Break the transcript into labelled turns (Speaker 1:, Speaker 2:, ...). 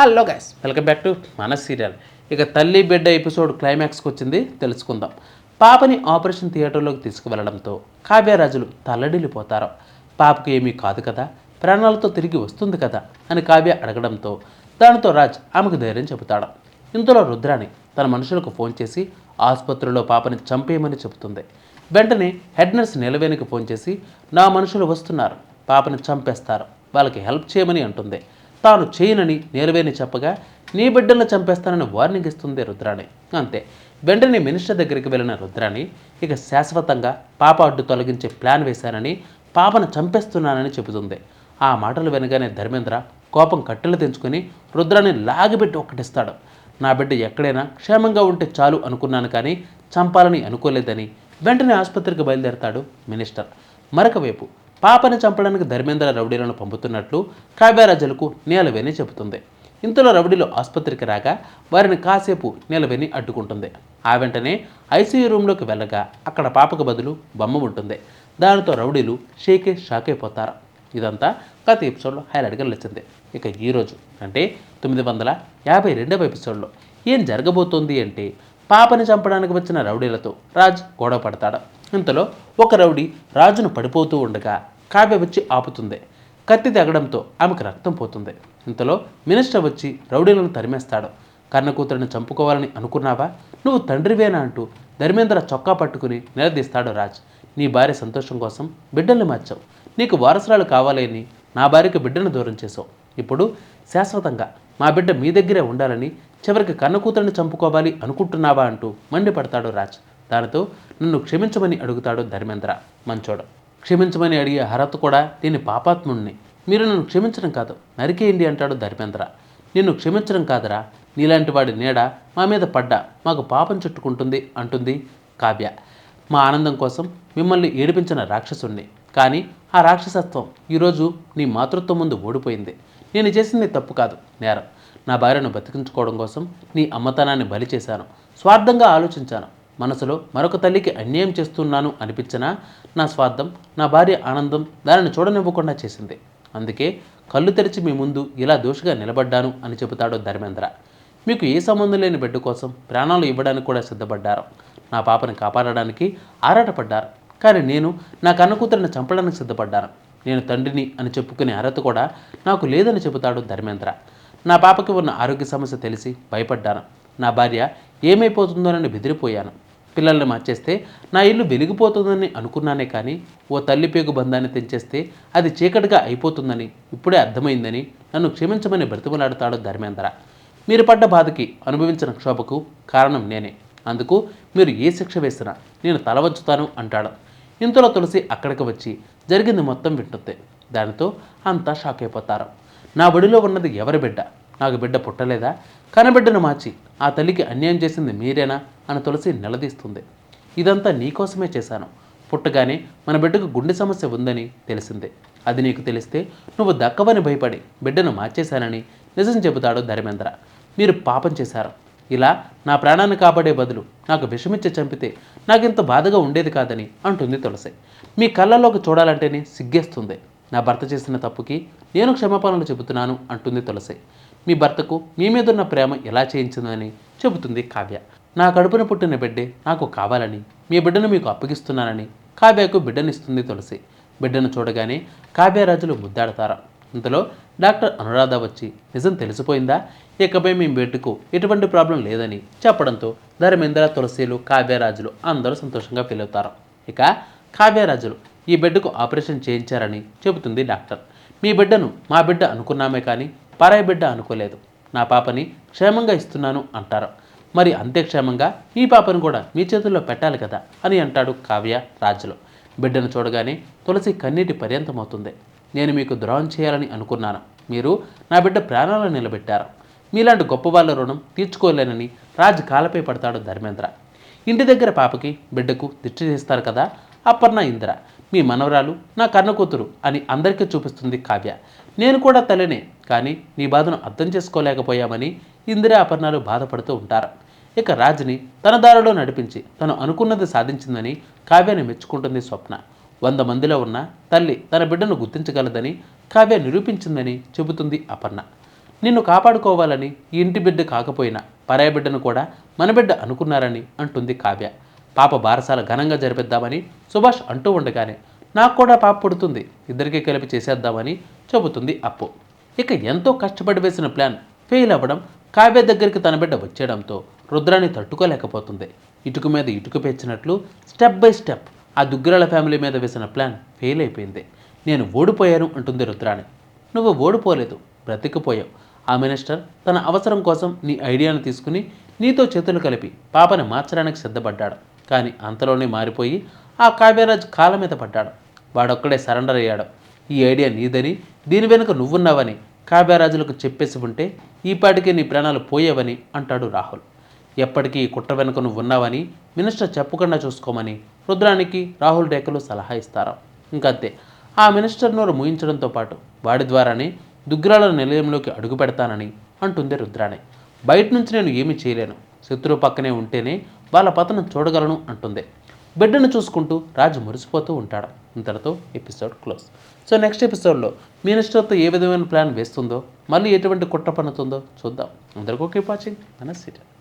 Speaker 1: Hello guys welcome back to మన serial ఇక తల్లి బిడ్డ ఎపిసోడ్ క్లైమాక్స్కి వచ్చింది తెలుసుకుందాం. పాపని ఆపరేషన్ థియేటర్లోకి తీసుకువెళ్ళడంతో కావ్యరాజులు తల్లడిల్లిపోతారు. పాపకు ఏమీ కాదు కదా ప్రాణాలతో తిరిగి వస్తుంది కదా అని కావ్య అడగడంతో దానితో రాజ్ ఆమెకు ధైర్యం చెబుతాడు. ఇంతలో రుద్రాని తన మనుషులకు ఫోన్ చేసి ఆసుపత్రిలో పాపని చంపేయమని చెబుతుంది. వెంటనే హెడ్ నర్స్ నిలవేనికి ఫోన్ చేసి నా మనుషులు వస్తున్నారు పాపని చంపేస్తారు వాళ్ళకి హెల్ప్ చేయమని అంటుంది. తాను చేయనని నేలవేని చెప్పగా నీ బిడ్డలను చంపేస్తానని వార్నింగ్ ఇస్తుంది రుద్రాణి. అంతే. వెంటనే మినిస్టర్ దగ్గరికి వెళ్ళిన రుద్రాణి ఇక శాశ్వతంగా పాప అడ్డు తొలగించే ప్లాన్ వేశానని పాపను చంపేస్తున్నానని చెబుతుంది. ఆ మాటలు వెనగానే ధర్మేంద్ర కోపం కట్టెలు తెంచుకొని రుద్రాన్ని లాగిపెట్టి ఒక్కటిస్తాడు. నా బిడ్డ ఎక్కడైనా క్షేమంగా ఉంటే చాలు అనుకున్నాను కానీ చంపాలని అనుకోలేదని వెంటనే ఆసుపత్రికి బయలుదేరతాడు మినిస్టర్. మరొక వైపు పాపని చంపడానికి ధర్మేంద్ర రౌడీలను పంపుతున్నట్లు కావ్యరాజులకు నీలవేణి చెబుతుంది. ఇంతలో రౌడీలు ఆసుపత్రికి రాగా వారిని కాసేపు నీలవేణి అడ్డుకుంటుంది. ఆ వెంటనే ఐసీయూ రూమ్లోకి వెళ్ళగా అక్కడ పాపకు బదులు బొమ్మ ఉంటుంది. దానితో రౌడీలు షేకే షాక్ అయిపోతారు ఇదంతా గత ఎపిసోడ్లో హైలైట్గా నిలిచింది. ఇక ఈరోజు అంటే తొమ్మిది వందల యాభై రెండవ ఎపిసోడ్లో ఏం జరగబోతోంది అంటే పాపని చంపడానికి వచ్చిన రౌడీలతో రాజ్ గొడవ పడతాడు. ఇంతలో ఒక రౌడీ రాజును పడిపోతూ ఉండగా కావ్య వచ్చి ఆపుతుంది. కత్తి తెగడంతో ఆమెకు రక్తం పోతుంది. ఇంతలో మినిస్టర్ వచ్చి రౌడీలను తరిమేస్తాడు. కన్న కూతురిని చంపుకోవాలని అనుకున్నావా? నువ్వు తండ్రివేనా అంటూ ధర్మేంద్ర చొక్కా పట్టుకుని నిలదీస్తాడు రాజ్. నీ భార్య సంతోషం కోసం బిడ్డల్ని మార్చావు. నీకు వారసురాలు కావాలని నా భార్యకు బిడ్డను దూరం చేసావు ఇప్పుడు శాశ్వతంగా మా బిడ్డ మీ దగ్గరే ఉండాలని చివరికి కన్న కూతురిని చంపుకోవాలి అనుకుంటున్నావా అంటూ మండిపడతాడు రాజ్. దానితో నన్ను క్షమించమని అడుగుతాడు ధర్మేంద్ర మంచోడు. క్షమించమని అడిగే అర్హత కూడా దీని పాపాత్ముణ్ణి. మీరు నన్ను క్షమించడం కాదు నరికేయండి అంటాడు ధర్మేంద్ర. నిన్ను క్షమించడం కాదురా నీలాంటి వాడి నీడ మా మీద పడ్డా మాకు పాపం చుట్టుకుంటుంది అంటుంది కావ్య. మా ఆనందం కోసం మిమ్మల్ని ఏడిపించిన రాక్షసుణ్ణి. కానీ ఆ రాక్షసత్వం ఈరోజు నీ మాతృత్వం ముందు ఓడిపోయింది. నేను చేసింది తప్పు కాదు నేరం. నా భార్యను బతికించుకోవడం కోసం నీ అమ్మతనాన్ని బలి చేశాను. స్వార్థంగా ఆలోచించాను. మనసులో మరొక తల్లికి అన్యాయం చేస్తున్నాను అనిపించినా నా స్వార్థం నా భార్య ఆనందం దానిని చూడనివ్వకుండా చేసింది. అందుకే కళ్ళు తెరిచి మీ ముందు ఇలా దోషిగా నిలబడ్డాను అని చెబుతాడు ధర్మేంద్ర. మీకు ఏ సంబంధం లేని బిడ్డ కోసం ప్రాణాలు ఇవ్వడానికి కూడా సిద్ధపడ్డారు. నా పాపని కాపాడడానికి ఆరాటపడ్డారు. కానీ నేను నా కన్న కూతురిని చంపడానికి సిద్ధపడ్డాను. నేను తండ్రిని అని చెప్పుకునే అర్హత కూడా నాకు లేదని చెబుతాడు ధర్మేంద్ర. నా పాపకి ఉన్న ఆరోగ్య సమస్య తెలిసి భయపడ్డాను. నా భార్య ఏమైపోతుందోనని బెదిరిపోయాను. పిల్లల్ని మార్చేస్తే నా ఇల్లు వెలిగిపోతుందని అనుకున్నానే కానీ ఓ తల్లి పేగు బంధాన్ని తెంచేస్తే అది చీకటిగా అయిపోతుందని ఇప్పుడే అర్థమైందని నన్ను క్షమించమని బ్రతిమలాడతాడు ధర్మేంద్ర. మీరు పడ్డ బాధకి అనుభవించిన క్షోభకు కారణం నేనే. అందుకు మీరు ఏ శిక్ష వేసినా నేను తల వంచుతాను అంటాడు. ఇంతలో తులసి అక్కడికి వచ్చి జరిగింది మొత్తం వింటుంది దానితో అంతా షాక్ అయిపోతారు. నా బడిలో ఉన్నది ఎవరి బిడ్డ? నాకు బిడ్డ పుట్టలేదా? కనబిడ్డను మార్చి ఆ తల్లికి అన్యాయం చేసింది మీరేనా? అని తులసి నిలదీస్తుంది. ఇదంతా నీకోసమే చేశాను. పుట్టగానే మన బిడ్డకు గుండె సమస్య ఉందని తెలిసిందే. అది నీకు తెలిస్తే నువ్వు దక్కవని భయపడి బిడ్డను మార్చేశానని నిజం చెబుతాడు ధర్మేంద్ర. మీరు పాపం చేశారు. ఇలా నా ప్రాణాన్ని కాపాడే బదులు నాకు విషమిచ్చి చంపితే నాకింత బాధగా ఉండేది కాదని అంటుంది తులసి. మీ కళ్ళల్లోకి చూడాలంటేనే సిగ్గేస్తుంది. నా భర్త చేసిన తప్పుకి నేను క్షమాపణలు చెబుతున్నాను అంటుంది తులసి. మీ భర్తకు మీ మీదున్న ప్రేమ ఎలా చేయించిందని చెబుతుంది కావ్య. నా కడుపున పుట్టిన బిడ్డే నాకు కావాలని మీ బిడ్డను మీకు అప్పగిస్తున్నానని కావ్యకు బిడ్డనిస్తుంది తులసి. బిడ్డను చూడగానే కావ్యరాజులు ముద్దాడతారా. ఇంతలో డాక్టర్ అనురాధ వచ్చి నిజం తెలిసిపోయిందా? ఇకపై మీ బిడ్డకు ఎటువంటి ప్రాబ్లం లేదని చెప్పడంతో ధర్మేంద్ర తులసిలు కావ్యరాజులు అందరూ సంతోషంగా ఫీల్ అవుతారు. ఇక కావ్యరాజులు ఈ బిడ్డకు ఆపరేషన్ చేయించారని చెబుతుంది డాక్టర్. మీ బిడ్డను మా బిడ్డ అనుకున్నామే కానీ పరాయి బిడ్డ అనుకోలేదు. నా పాపని క్షేమంగా ఇస్తున్నాను అంటారు. మరి అంతే క్షేమంగా మీ పాపను కూడా మీ చేతుల్లో పెట్టాలి కదా అని అంటాడు కావ్య రాజులు బిడ్డను చూడగానే తులసి కన్నీటి పర్యంతమవుతుంది. నేను మీకు ద్రోహం చేయాలని అనుకున్నాను. మీరు నా బిడ్డ ప్రాణాలను నిలబెట్టారు. మీలాంటి గొప్ప వాళ్ళ రుణం తీర్చుకోలేనని రాజు కాలపై పడతాడు ధర్మేంద్ర. ఇంటి దగ్గర పాపకి బిడ్డకు దిష్టి చేస్తారు కదా అపర్ణ ఇందిర. మీ మనవరాలు నా కన్న కూతురు అని అందరికీ చూపిస్తుంది కావ్య. నేను కూడా తల్లినే కానీ నీ బాధను అర్థం చేసుకోలేకపోయామని ఇందిర అపర్ణాలు బాధపడుతూ ఉంటారు. ఇక రాజుని తన దారిలో నడిపించి తను అనుకున్నది సాధించిందని కావ్యాన్ని మెచ్చుకుంటుంది స్వప్న. వంద మందిలో ఉన్న తల్లి తన బిడ్డను గుర్తించగలదని కావ్య నిరూపించిందని చెబుతుంది అపర్ణ. నిన్ను కాపాడుకోవాలని ఈ ఇంటి బిడ్డ కాకపోయినా పరాయ బిడ్డను కూడా మన బిడ్డ అనుకున్నారని అంటుంది కావ్య. పాప బారసాల ఘనంగా జరిపిద్దామని సుభాష్ అంటూ ఉండగానే నాకు కూడా పాప పుడుతుంది ఇద్దరికీ కలిపి చేసేద్దామని చెబుతుంది అప్పు. ఇక ఎంతో కష్టపడి వేసిన ప్లాన్ ఫెయిల్ అవ్వడం కావ్య దగ్గరికి తన బిడ్డ వచ్చేయడంతో రుద్రాన్ని తట్టుకోలేకపోతుంది. ఇటుక మీద ఇటుక పేర్చినట్లు స్టెప్ బై స్టెప్ ఆ దుగ్గరాల ఫ్యామిలీ మీద వేసిన ప్లాన్ ఫెయిల్ అయిపోయింది. నేను ఓడిపోయాను అంటుంది రుద్రాణి. నువ్వు ఓడిపోలేదు బ్రతికిపోయావు. ఆ మినిస్టర్ తన అవసరం కోసం నీ ఐడియాను తీసుకుని నీతో చేతులు కలిపి పాపని మార్చడానికి సిద్ధపడ్డాడు. కానీ అంతలోనే మారిపోయి ఆ కావ్యరాజ్ కాళ్ళ మీద పడ్డాడు. వాడొక్కడే సరెండర్ అయ్యాడు. ఈ ఐడియా నీదని దీని వెనుక నువ్వున్నావని కావ్యరాజులకు చెప్పేసి ఉంటే ఈపాటికే నీ ప్రాణాలు పోయేవని అంటాడు రాహుల్. ఎప్పటికీ కుట్ర వెనుక నువ్వు ఉన్నావని మినిస్టర్ చెప్పకుండా చూసుకోమని రుద్రానికి రాహుల్ రేఖలు సలహా ఇస్తారు? ఇంకంతే. ఆ మినిస్టర్ నోరు ముయించడంతో పాటు వాడి ద్వారానే దుగ్గిరాల నిలయంలోకి అడుగు పెడతానని అంటుంది రుద్రాణి. బయట నుంచి నేను ఏమీ చేయలేను. శత్రువు పక్కనే ఉంటేనే వాళ్ళ పతనం చూడగలను అంటుంది. బిడ్డను చూసుకుంటూ రాజు మురిసిపోతూ ఉంటాడు. ఇంతటితో ఎపిసోడ్ క్లోజ్. సో నెక్స్ట్ ఎపిసోడ్లో మినిస్టర్తో ఏ విధమైన ప్లాన్ వేస్తుందో మళ్ళీ ఎటువంటి కుట్ర పన్నుతుందో చూద్దాం. అందరికీ కీప్ వాచింగ్. మన సీరియల్.